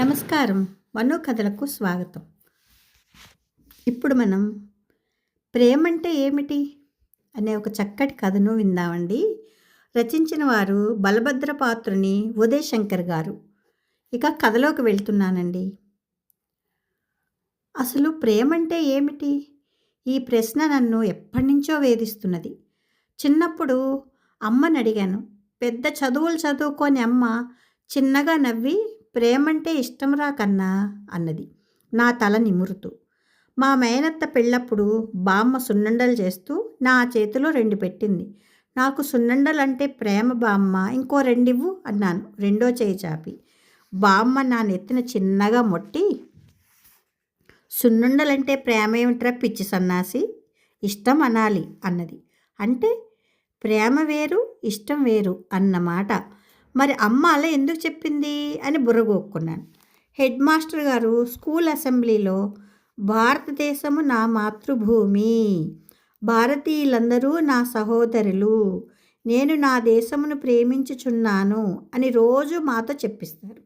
నమస్కారం. మనో కథలకు స్వాగతం. ఇప్పుడు మనం ప్రేమంటే ఏమిటి అనే ఒక చక్కటి కథను విందామండి. రచించిన వారు బలభద్ర పాత్రుని ఉదయ్ శంకర్ గారు. ఇక కథలోకి వెళ్తున్నానండి. అసలు ప్రేమంటే ఏమిటి? ఈ ప్రశ్న నన్ను ఎప్పటి నుంచో వేధిస్తున్నది. చిన్నప్పుడు అమ్మని అడిగాను పెద్ద చదువులు చదువుకొని అమ్మ చిన్నగా నవ్వి ప్రేమంటే ఇష్టంరా కన్నా అన్నది. నా తల నిమురుతూ. మా మేనత్త పెళ్ళప్పుడు బామ్మ సున్నండలు చేస్తూ నా చేతిలో రెండు పెట్టింది. నాకు సున్నండలు అంటే ప్రేమ బామ్మ ఇంకో రెండివ్వు అన్నాను. రెండో చేయి చాపి. బామ్మ నా నెత్తిన చిన్నగా మొట్టి సున్నుండలంటే ప్రేమ ఏమిట్రా పిచ్చి సన్నాసి? ఇష్టం అనాలి అన్నది. అంటే ప్రేమ వేరు ఇష్టం వేరు అన్నమాట మరి అమ్మ అలా ఎందుకు చెప్పింది? అని బుర్రగోక్కున్నాను హెడ్ మాస్టర్ గారు స్కూల్ అసెంబ్లీలో భారతదేశము నా మాతృభూమి భారతీయులందరూ నా సహోదరులు నేను నా దేశమును ప్రేమించుచున్నాను అని రోజు మాతో చెప్పిస్తారు.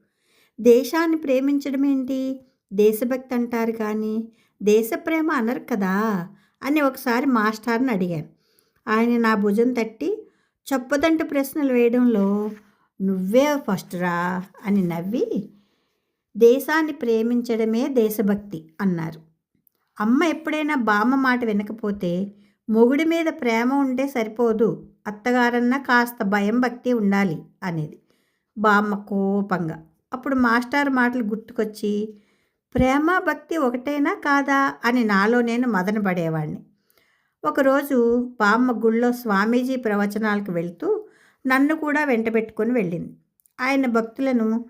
దేశాన్ని ప్రేమించడం ఏంటి? దేశభక్తి అంటారు కానీ దేశ ప్రేమ అనరు కదా అని ఒకసారి మాస్టర్ని అడిగాను. ఆయన నా భుజం తట్టి చొప్పదంట ప్రశ్నలు వేయడంలో నువ్వే ఫస్ట్ రా అని నవ్వి దేశాన్ని ప్రేమించడమే దేశభక్తి అన్నారు. అమ్మ ఎప్పుడైనా బామ్మ మాట వినకపోతే మొగుడి మీద ప్రేమ ఉంటే సరిపోదు అత్తగారన్నా కాస్త భయం భక్తి ఉండాలి అనేది. బామ్మ కోపంగా అప్పుడు మాస్టర్ మాటలు గుర్తుకొచ్చి ప్రేమ భక్తి ఒకటేనా కాదా? అని నాలో నేను మదనపడేవాడిని ఒకరోజు బామ్మ గుళ్ళో స్వామీజీ ప్రవచనాలకు వెళ్తూ నన్ను కూడా వెంటబెట్టుకొని వెళ్ళింది. ఆయన భక్తులను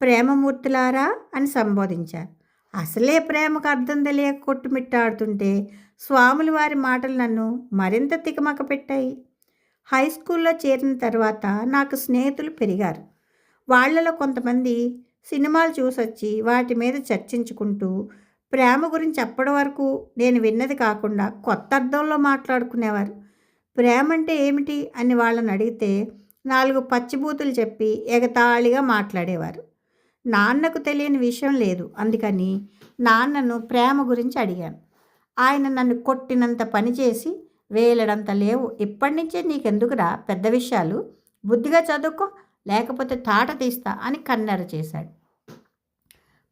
ప్రేమమూర్తులారా అని సంబోధించారు. అసలే ప్రేమకు అర్థం తెలియక కొట్టుమిట్టాడుతుంటే స్వాముల వారి మాటలు నన్ను మరింత తికమక పెట్టాయి. హై స్కూల్లో చేరిన తర్వాత నాకు స్నేహితులు పెరిగారు. వాళ్ళలో కొంతమంది సినిమాలు చూసొచ్చి వాటి మీద చర్చించుకుంటూ ప్రేమ గురించి అప్పటి వరకు నేను విన్నది కాకుండా కొత్త అర్థంలో మాట్లాడుకునేవారు. ప్రేమ అంటే ఏమిటి? అని వాళ్ళని అడిగితే నాలుగు పచ్చిబూతులు చెప్పి ఎగతాళిగా మాట్లాడేవారు. నాన్నకు తెలియని విషయం లేదు. అందుకని నాన్నను ప్రేమ గురించి అడిగాను. ఆయన నన్ను కొట్టినంత పని చేసి వేలడంత లేవు. ఇప్పటి నుంచే నీకెందుకురా? పెద్ద విషయాలు. బుద్ధిగా చదువుకో లేకపోతే తాట తీస్తా అని కన్నెర చేశాడు.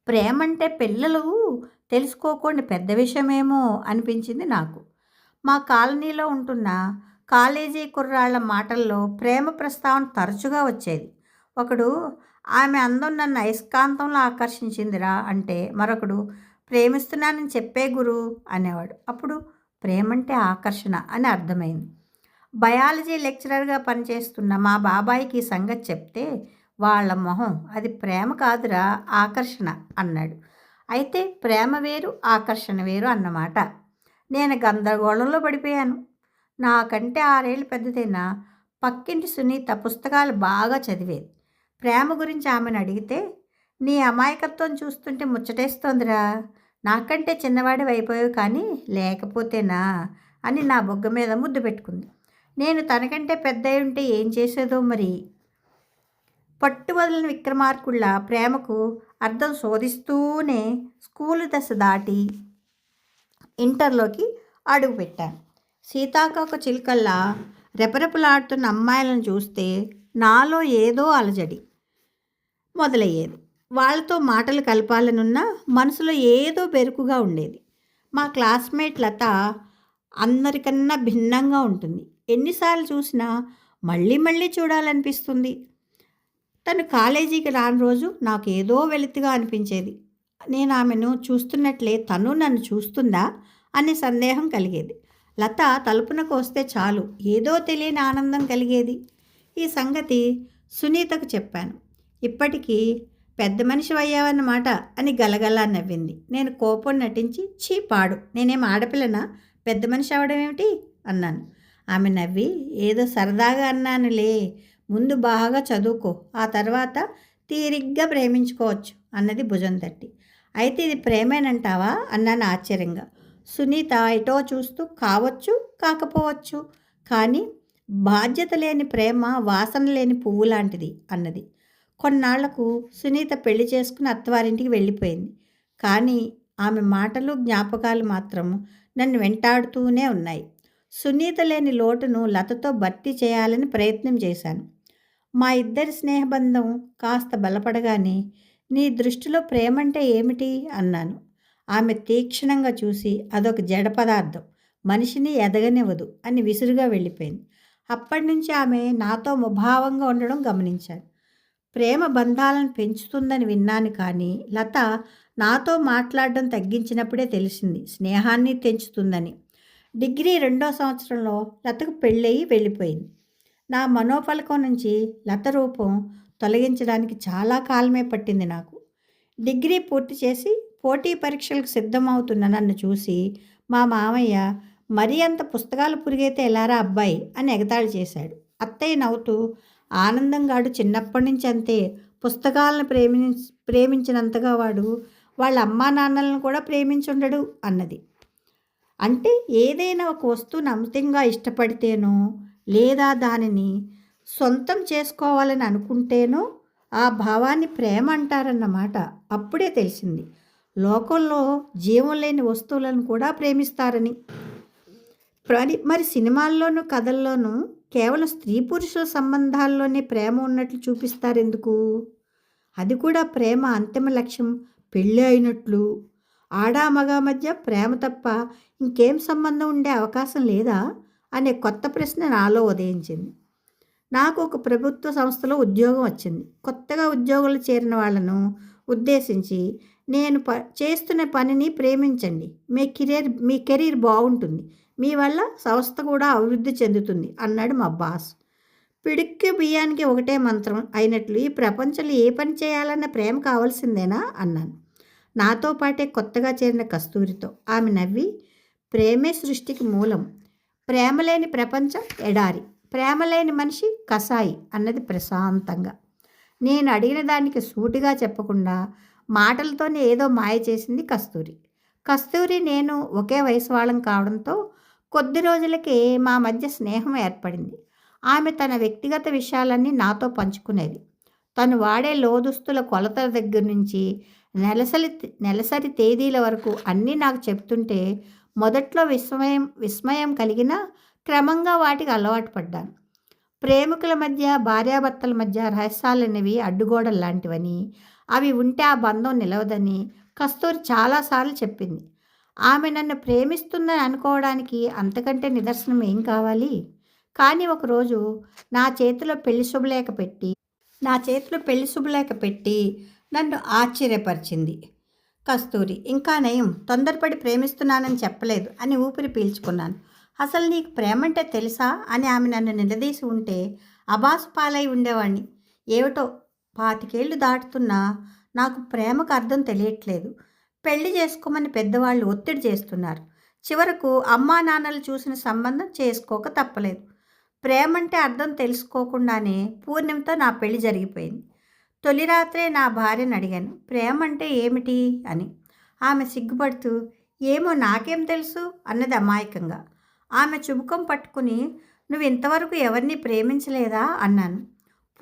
ప్రేమ అంటే పిల్లలు తెలుసుకోకుండా. పెద్ద విషయమేమో అనిపించింది నాకు. మా కాలనీలో ఉంటున్న కాలేజీ కుర్రాళ్ళ మాటల్లో ప్రేమ ప్రస్తావన తరచుగా వచ్చేది. ఒకడు ఆమె అందం నన్ను అయస్కాంతంలో ఆకర్షించిందిరా అంటే మరొకడు ప్రేమిస్తున్నానని చెప్పే గురు అనేవాడు. అప్పుడు ప్రేమంటే ఆకర్షణ అని అర్థమైంది. బయాలజీ లెక్చరర్గా పనిచేస్తున్న మా బాబాయికి ఈ సంగతి చెప్తే వాళ్ళ మొహం అది ప్రేమ కాదురా ఆకర్షణ అన్నాడు. అయితే ప్రేమ వేరు ఆకర్షణ వేరు అన్నమాట. నేను గందరగోళంలో పడిపోయాను. నాకంటే ఆరేళ్ళు పెద్దదైన పక్కింటి సునీత పుస్తకాలు బాగా చదివేది ప్రేమ గురించి ఆమెను అడిగితే నీ అమాయకత్వం చూస్తుంటే ముచ్చటేస్తోందిరా. నాకంటే చిన్నవాడి అయిపోయావు కానీ లేకపోతేనా? అని నా బొగ్గ మీద ముద్దు పెట్టుకుంది. నేను తనకంటే పెద్ద ఉంటే ఏం చేసేదో మరి? పట్టు విక్రమార్కుళ్ళ ప్రేమకు అర్థం శోధిస్తూనే స్కూలు దశ దాటి ఇంటర్లోకి అడుగుపెట్టాను సీతాకోక చిలుకల్లా రెపరెపలాడుతున్న అమ్మాయిలను చూస్తే నాలో ఏదో అలజడి మొదలయ్యేది. వాళ్ళతో మాటలు కలపాలనున్నా మనసులో ఏదో బెరుకుగా ఉండేది. మా క్లాస్మేట్ లత అందరికన్నా భిన్నంగా ఉంటుంది. ఎన్నిసార్లు చూసినా మళ్ళీ మళ్ళీ చూడాలనిపిస్తుంది. తను కాలేజీకి రాని రోజు నాకు ఏదో వెలితిగా అనిపించేది. నేను ఆమెను చూస్తున్నట్లే తను నన్ను చూస్తుందా? అనే సందేహం కలిగేది. లత తలుపునకు వస్తే చాలు ఏదో తెలియని ఆనందం కలిగేది. ఈ సంగతి సునీతకు చెప్పాను. ఇప్పటికీ పెద్ద మనిషి అయ్యావన్నమాట అని గలగలా నవ్వింది. నేను కోపం నటించి చీ పాడు నేనేం ఆడపిల్లనా? పెద్ద మనిషి అవడం ఏమిటి? అన్నాను. ఆమె నవ్వి ఏదో సరదాగా అన్నానులే ముందు బాగా చదువుకో ఆ తర్వాత తీరిగ్గా ప్రేమించుకోవచ్చు అన్నది భుజం తట్టి. అయితే ఇది ప్రేమేనంటావా? అన్నాను ఆశ్చర్యంగా. సునీత ఎటో చూస్తూ కావచ్చు కాకపోవచ్చు కానీ బాధ్యత లేని ప్రేమ వాసన లేని పువ్వు లాంటిది అన్నది. కొన్నాళ్ళకు సునీత పెళ్ళి చేసుకుని అత్తవారింటికి వెళ్ళిపోయింది. కానీ ఆమె మాటలు జ్ఞాపకాలు మాత్రం నన్ను వెంటాడుతూనే ఉన్నాయి. సునీత లేని లోటును లతతో భర్తీ చేయాలని ప్రయత్నం చేశాను. మా ఇద్దరి స్నేహబంధం కాస్త బలపడగానే నీ దృష్టిలో ప్రేమంటే ఏమిటి? అన్నాను. ఆమె తీక్షణంగా చూసి అదొక జడ పదార్థం. మనిషిని ఎదగనివ్వదు అని విసురుగా వెళ్ళిపోయింది. అప్పటి నుంచి ఆమె నాతో ముభావంగా ఉండడం గమనించాను. ప్రేమ బంధాలను పెంచుతుందని విన్నాను కానీ లత నాతో మాట్లాడడం తగ్గించినప్పుడే తెలిసింది స్నేహాన్ని తెంచుతుందని. డిగ్రీ రెండో సంవత్సరంలో లతకు పెళ్ళయి వెళ్ళిపోయింది. నా మనోఫలకం నుంచి లత రూపం తొలగించడానికి చాలా కాలమే పట్టింది నాకు. డిగ్రీ పూర్తి చేసి పోటీ పరీక్షలకు సిద్ధమవుతున్న నన్ను చూసి మా మామయ్య మరీ అంత పుస్తకాలు పురిగైతే ఎలారా అబ్బాయి? అని ఎగతాళి చేశాడు. అత్తయ్య నవ్వుతూ ఆనందంగాడు చిన్నప్పటి నుంచి అంతే. పుస్తకాలను ప్రేమి ప్రేమించినంతగా వాడు వాళ్ళ అమ్మా నాన్నలను కూడా ప్రేమించుండడు అన్నది. అంటే ఏదైనా ఒక వస్తువును అమితంగా ఇష్టపడితేనో లేదా దానిని సొంతం చేసుకోవాలని అనుకుంటేనో ఆ భావాన్ని ప్రేమ అంటారన్నమాట. అప్పుడే తెలిసింది. లోకంలో జీవం లేని వస్తువులను కూడా ప్రేమిస్తారని. మరి మరి సినిమాల్లోనూ కథల్లోనూ కేవలం స్త్రీ పురుషుల సంబంధాల్లోనే ప్రేమ ఉన్నట్లు చూపిస్తారు ఎందుకు అది కూడా ప్రేమ అంతిమ లక్ష్యం పెళ్ళి అయినట్లు. ఆడా మగ మధ్య ప్రేమ తప్ప ఇంకేం సంబంధం ఉండే అవకాశం లేదా? అనే కొత్త ప్రశ్న నాలో ఉదయించింది. నాకు ఒక ప్రభుత్వ సంస్థలో ఉద్యోగం వచ్చింది. కొత్తగా ఉద్యోగులు చేరిన వాళ్ళను ఉద్దేశించి నేను ప చేస్తున్న పనిని ప్రేమించండి. మీ కెరీర్ మీ కెరీర్ బాగుంటుంది. మీ వల్ల సంస్థ కూడా అభివృద్ధి చెందుతుంది అన్నాడు మా బాస్. పిడిక్కి బియ్యానికి ఒకటే మంత్రం అయినట్లు ఈ ప్రపంచంలో ఏ పని చేయాలన్న ప్రేమ కావాల్సిందేనా అన్నాను. నాతో పాటే కొత్తగా చేరిన కస్తూరితో ఆమె నవ్వి ప్రేమే సృష్టికి మూలం. ప్రేమలేని ప్రపంచం ఎడారి ప్రేమలేని మనిషి కసాయి అన్నది ప్రశాంతంగా. నేను అడిగిన దానికి సూటిగా చెప్పకుండా మాటలతోనే ఏదో మాయ చేసింది కస్తూరి. కస్తూరి నేను ఒకే వయసు వాళ్ళం కావడంతో కొద్ది రోజులకే మా మధ్య స్నేహం ఏర్పడింది. ఆమె తన వ్యక్తిగత విషయాలన్నీ నాతో పంచుకునేది. తను వాడే లోదుస్తుల కొలతల దగ్గర నుంచి నెలసరి నెలసరి తేదీల వరకు అన్నీ నాకు చెప్తుంటే మొదట్లో విస్మయం విస్మయం కలిగిన క్రమంగా వాటికి అలవాటు పడ్డాను. ప్రేమికుల మధ్య భార్యాభర్తల మధ్య రహస్యాలనేవి అడ్డుగోడలు లాంటివని అవి ఉంటే ఆ బంధం నిలవదని కస్తూరి చాలాసార్లు చెప్పింది. ఆమె నన్ను ప్రేమిస్తుందని అనుకోవడానికి అంతకంటే నిదర్శనం ఏం కావాలి? కానీ ఒకరోజు నా చేతిలో పెళ్ళి శుభలేఖ పెట్టి నా చేతిలో పెళ్ళి శుభలేఖ పెట్టి నన్ను ఆశ్చర్యపరిచింది. కస్తూరి ఇంకా నయం తొందరపడి ప్రేమిస్తున్నానని చెప్పలేదు అని ఊపిరి పీల్చుకున్నాను. అసలు నీకు ప్రేమంటే తెలుసా? అని ఆమె నన్ను నిలదీసి ఉంటే అబాసు పాలై ఉండేవాణ్ణి. ఏమిటో పాతికేళ్ళు దాటుతున్నా నాకు ప్రేమకు అర్థం తెలియట్లేదు. పెళ్ళి చేసుకోమని పెద్దవాళ్ళు ఒత్తిడి చేస్తున్నారు. చివరకు అమ్మా నాన్నలు చూసిన సంబంధం చేసుకోక తప్పలేదు. ప్రేమంటే అర్థం తెలుసుకోకుండానే పూర్ణిమతో నా పెళ్ళి జరిగిపోయింది. తొలి రాత్రే నా భార్యను అడిగాను. ప్రేమ అంటే ఏమిటి అని. ఆమె సిగ్గుపడుతూ ఏమో నాకేం తెలుసు అన్నది అమాయకంగా. ఆమె చుబుకం పట్టుకుని నువ్వు ఇంతవరకు ఎవరిని ప్రేమించలేదా అన్నాను.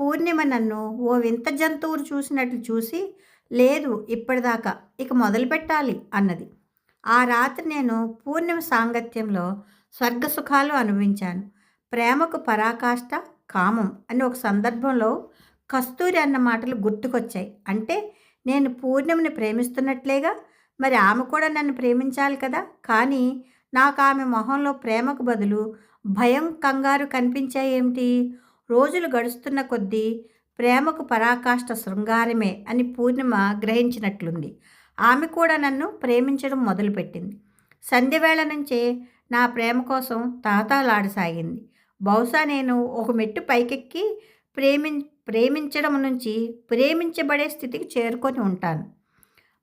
పూర్ణిమ నన్ను ఓ వింత జంతువును చూసినట్లు చూసి లేదు ఇప్పటిదాకా. ఇక మొదలు పెట్టాలి అన్నది. ఆ రాత్రి నేను పూర్ణిమ సాంగత్యంలో స్వర్గసుఖాలు అనుభవించాను. ప్రేమకు పరాకాష్ట కామం అని ఒక సందర్భంలో కస్తూరి అన్న మాటలు గుర్తుకొచ్చాయి. అంటే నేను పూర్ణిమని ప్రేమిస్తున్నట్లేగా? మరి ఆమె కూడా నన్ను ప్రేమించాలి కదా? కానీ నాకు ఆమె మొహంలో ప్రేమకు బదులు భయం కంగారు కనిపించాయేమిటి? రోజులు గడుస్తున్న కొద్దీ ప్రేమకు పరాకాష్ట శృంగారమే అని పూర్ణిమ గ్రహించినట్లుంది. ఆమె కూడా నన్ను ప్రేమించడం మొదలుపెట్టింది. సంధ్యవేళ నుంచే నా ప్రేమ కోసం తాతాలాడసాగింది. బహుశా నేను ఒక మెట్టు పైకెక్కి ప్రేమి ప్రేమించడం నుంచి ప్రేమించబడే స్థితికి చేరుకొని ఉంటాను.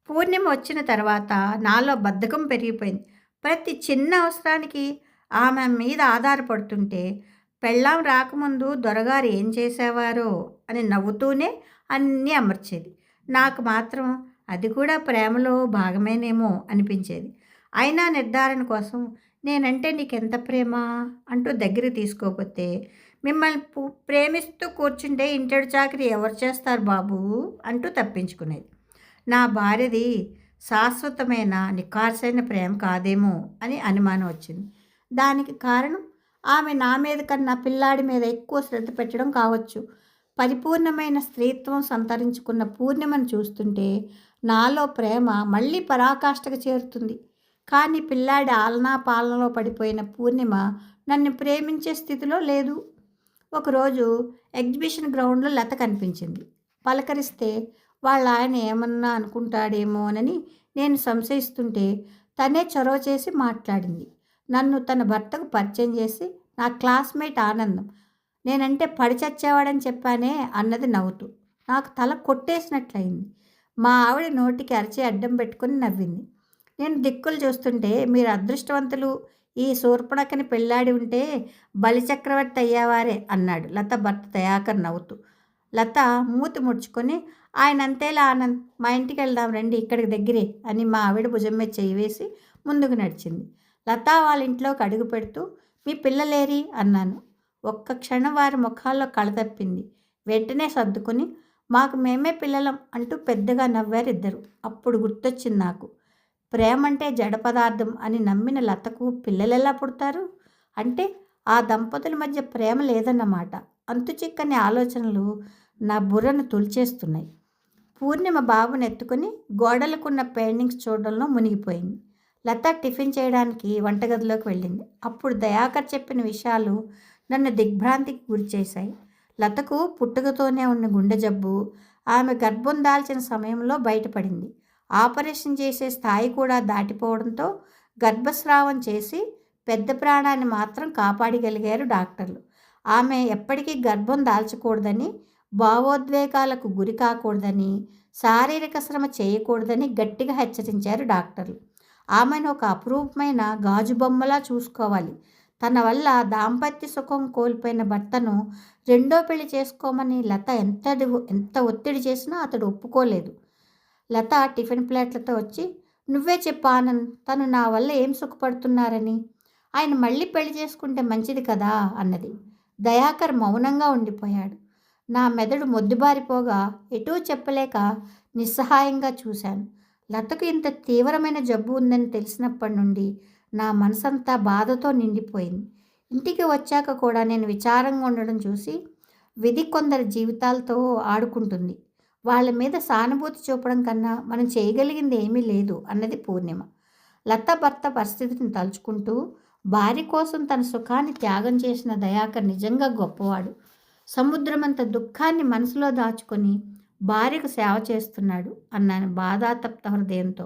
పూర్ణిమ వచ్చిన తర్వాత నాలో బద్ధకం పెరిగిపోయింది. ప్రతి చిన్న అవసరానికి ఆమె మీద ఆధారపడుతుంటే పెళ్ళాం రాకముందు దొరగారు ఏం చేసేవారో అని నవ్వుతూనే అన్నీ అమర్చేది. నాకు మాత్రం అది కూడా ప్రేమలో భాగమేనేమో అనిపించేది. అయినా నిర్ధారణ కోసం నేనంటే నీకెంత ప్రేమ? అంటూ దగ్గర తీసుకోకపోతే మిమ్మల్ని ప్రేమిస్తూ కూర్చుంటే ఇంటడు చాకరీ ఎవరు చేస్తారు బాబు? అంటూ తప్పించుకునేది. నా భార్యది శాశ్వతమైన నిఖార్సైన ప్రేమ కాదేమో అని అనుమానం వచ్చింది. దానికి కారణం ఆమె నా మీద కన్నా పిల్లాడి మీద ఎక్కువ శ్రద్ధ పెట్టడం కావచ్చు. పరిపూర్ణమైన స్త్రీత్వం సంతరించుకున్న పూర్ణిమను చూస్తుంటే నాలో ప్రేమ మళ్ళీ పరాకాష్ఠకు చేరుతుంది. కానీ పిల్లాడి ఆలనా పాలనలో పడిపోయిన పూర్ణిమ నన్ను ప్రేమించే స్థితిలో లేదు. ఒకరోజు ఎగ్జిబిషన్ గ్రౌండ్లో లత కనిపించింది. పలకరిస్తే వాళ్ళ ఆయన ఏమన్నా అనుకుంటాడేమోనని నేను సంశయిస్తుంటే తనే చొరవ చేసి మాట్లాడింది. నన్ను తన భర్తకు పరిచయం చేసి నా క్లాస్మేట్ ఆనందం. నేనంటే పడి చచ్చేవాడని చెప్పానే అన్నది నవ్వుతూ నాకు తల కొట్టేసినట్లయింది. మా ఆవిడ నోటికి అరిచి అడ్డం పెట్టుకుని నవ్వింది. నేను దిక్కులు చూస్తుంటే మీరు అదృష్టవంతులు ఈ శూర్పణకని పెళ్ళాడి ఉంటే బలిచక్రవర్తి అయ్యేవారే అన్నాడు. లత భర్త దయాకర్ నవ్వుతూ. లత మూతి ముడుచుకొని ఆయన అంతేలా ఆనంద్ మా ఇంటికి వెళ్దాం రండి ఇక్కడికి దగ్గరే అని మా ఆవిడ భుజం మీద చేయి వేసి ముందుకు నడిచింది. లత వాళ్ళ ఇంట్లోకి అడుగు పెడుతూ మీ పిల్లలేరి? అన్నాను. ఒక్క క్షణం వారి ముఖాల్లో కళతప్పింది వెంటనే సర్దుకొని మాకు మేమే పిల్లలం అంటూ పెద్దగా నవ్వారు ఇద్దరు అప్పుడు గుర్తొచ్చింది నాకు. ప్రేమ అంటే జడ పదార్థం అని నమ్మిన లతకు పిల్లలెలా పుడతారు? అంటే ఆ దంపతుల మధ్య ప్రేమ లేదన్నమాట. అంతు చిక్కని ఆలోచనలు నా బుర్రను తుల్చేస్తున్నాయి. పూర్ణిమ బాబుని ఎత్తుకొని గోడలకున్న పెయింటింగ్స్ చూడడంలో మునిగిపోయింది. లత టిఫిన్ చేయడానికి వంటగదిలోకి వెళ్ళింది. అప్పుడు దయాకర్ చెప్పిన విషయాలు నన్ను దిగ్భ్రాంతికి గురిచేశాయి. లతకు పుట్టుకతోనే ఉన్న గుండె జబ్బు ఆమె గర్భం దాల్చిన సమయంలో బయటపడింది. ఆపరేషన్ చేసే స్థాయి కూడా దాటిపోవడంతో గర్భస్రావం చేసి పెద్ద ప్రాణాన్ని మాత్రం కాపాడగలిగారు డాక్టర్లు. ఆమె ఎప్పటికీ గర్భం దాల్చకూడదని భావోద్వేగాలకు గురి కాకూడదని శారీరక శ్రమ చేయకూడదని గట్టిగా హెచ్చరించారు డాక్టర్లు. ఆమెను ఒక అపురూపమైన గాజు బొమ్మలా చూసుకోవాలి. తన వల్ల దాంపత్య సుఖం కోల్పోయిన భర్తను రెండో పెళ్ళి చేసుకోమని లత ఎంత ఎంత ఒత్తిడి చేసినా అతడు ఒప్పుకోలేదు. లత టిఫిన్ ప్లేట్లతో వచ్చి నువ్వే చెప్పు ఆనంద్ తను నా వల్ల ఏం సుఖపడుతున్నారని? ఆయన మళ్ళీ పెళ్ళి చేసుకుంటే మంచిది కదా? అన్నది. దయాకర్ మౌనంగా ఉండిపోయాడు. నా మెదడు మొద్దుబారిపోగా ఎటూ చెప్పలేక నిస్సహాయంగా చూశాను. లతకు ఇంత తీవ్రమైన జబ్బు ఉందని తెలిసినప్పటి నుండి నా మనసంతా బాధతో నిండిపోయింది. ఇంటికి వచ్చాక కూడా నేను విచారంగా ఉండడం చూసి విధి కొందరి జీవితాలతో ఆడుకుంటుంది. వాళ్ళ మీద సానుభూతి చూపడం కన్నా మనం చేయగలిగింది ఏమీ లేదు అన్నది పూర్ణిమ. లత భర్త పరిస్థితిని తలుచుకుంటూ భార్య కోసం తన సుఖాన్ని త్యాగం చేసిన దయాకర్ నిజంగా గొప్పవాడు. సముద్రమంత దుఃఖాన్ని మనసులో దాచుకొని భార్యకు సేవ చేస్తున్నాడు అన్నాను బాధాతప్త హృదయంతో.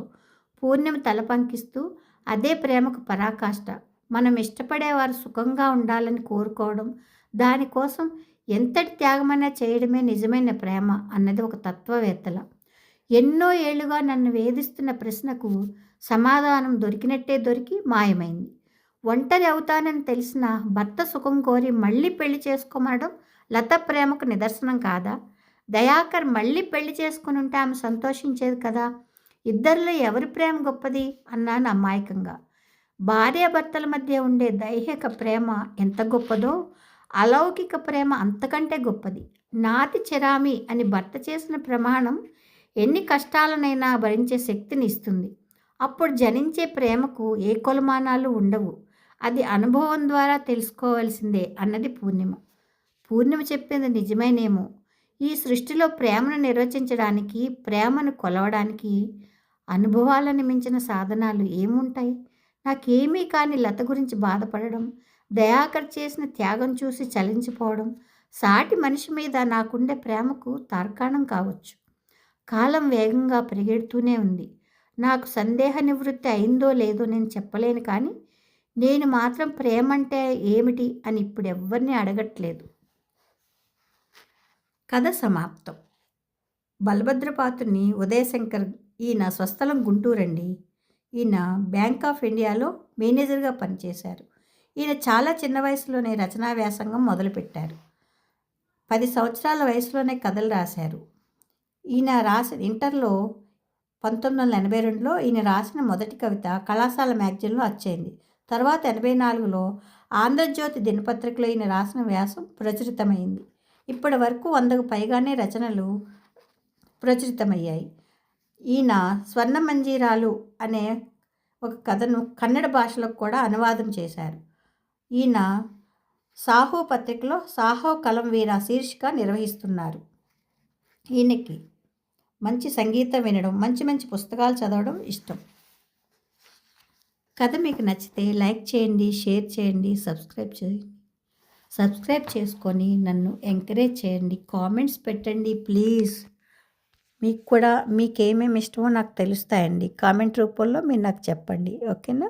పూర్ణిమ తల పంకిస్తూ అదే ప్రేమకు పరాకాష్ట. మనం ఇష్టపడేవారు సుఖంగా ఉండాలని కోరుకోవడం దానికోసం ఎంతటి త్యాగమైనా చేయడమే నిజమైన ప్రేమ అన్నది ఒక తత్వవేత్తల. ఎన్నో ఏళ్ళుగా నన్ను వేధిస్తున్న ప్రశ్నకు సమాధానం దొరికినట్టే దొరికి మాయమైంది. ఒంటరి అవుతానని తెలిసిన భర్త సుఖం కోరి మళ్ళీ పెళ్ళి చేసుకోమనడం లత ప్రేమకు నిదర్శనం కాదా? దయాకర్ మళ్ళీ పెళ్ళి చేసుకుని ఉంటే ఆమె సంతోషించేది కదా? ఇద్దరిలో ఎవరి ప్రేమ గొప్పది? అన్నాను అమాయకంగా. భార్యాభర్తల మధ్య ఉండే దైహిక ప్రేమ ఎంత గొప్పదో అలౌకిక ప్రేమ అంతకంటే గొప్పది. నాతి చిరామి అని భర్త చేసిన ప్రమాణం ఎన్ని కష్టాలనైనా భరించే శక్తిని ఇస్తుంది. అప్పుడు జనించే ప్రేమకు ఏ కొలమానాలు ఉండవు. అది అనుభవం ద్వారా తెలుసుకోవాల్సిందే అన్నది పూర్ణిమ. పూర్ణిమ చెప్పింది నిజమేనేమో. ఈ సృష్టిలో ప్రేమను నిర్వచించడానికి ప్రేమను కొలవడానికి అనుభవాలను మించిన సాధనాలు ఏముంటాయి? నాకేమీ కాని లత గురించి బాధపడడం దయాకర్ చేసిన త్యాగం చూసి చలించిపోవడం సాటి మనిషి మీద నాకుండే ప్రేమకు తార్కాణం కావచ్చు. కాలం వేగంగా పరిగెడుతూనే ఉంది. నాకు సందేహ నివృత్తి అయిందో లేదో నేను చెప్పలేను కానీ నేను మాత్రం ప్రేమ అంటే ఏమిటి అని ఇప్పుడు ఎవ్వరిని అడగట్లేదు. కథ సమాప్తం. బలభద్రపాతుని ఉదయశంకర్ ఈయన స్వస్థలం గుంటూరండి. ఈయన బ్యాంక్ ఆఫ్ ఇండియాలో మేనేజర్గా పనిచేశారు. ఈయన చాలా చిన్న వయసులోనే రచనా వ్యాసంగం మొదలుపెట్టారు. పది సంవత్సరాల వయసులోనే కథలు రాశారు. ఈయన రాసిన ఇంటర్లో పంతొమ్మిది వందల ఎనభై రెండులో ఈయన రాసిన మొదటి కవిత కళాశాల మ్యాగజైన్లో వచ్చేయింది తర్వాత ఎనభై నాలుగులో ఆంధ్రజ్యోతి దినపత్రికలో ఈయన రాసిన వ్యాసం ప్రచురితమైంది ఇప్పటి వరకు వందకు పైగానే రచనలు ప్రచురితమయ్యాయి. ఈయన స్వర్ణ మంజీరాలు అనే ఒక కథను కన్నడ భాషలకు కూడా అనువాదం చేశారు. ఈయన సాహో పత్రికలో సాహో కలం వీర శీర్షిక నిర్వహిస్తున్నారు. ఈయనకి మంచి సంగీతం వినడం మంచి మంచి పుస్తకాలు చదవడం ఇష్టం. కథ మీకు నచ్చితే లైక్ చేయండి షేర్ చేయండి సబ్స్క్రైబ్ చేయండి. సబ్స్క్రైబ్ చేసుకొని నన్ను ఎంకరేజ్ చేయండి కామెంట్స్ పెట్టండి ప్లీజ్. మీకు కూడా మీకు ఏమేమి ఇష్టమో నాకు తెలుస్తాయండి. కామెంట్ రూపంలో మీరు నాకు చెప్పండి. ఓకేనా?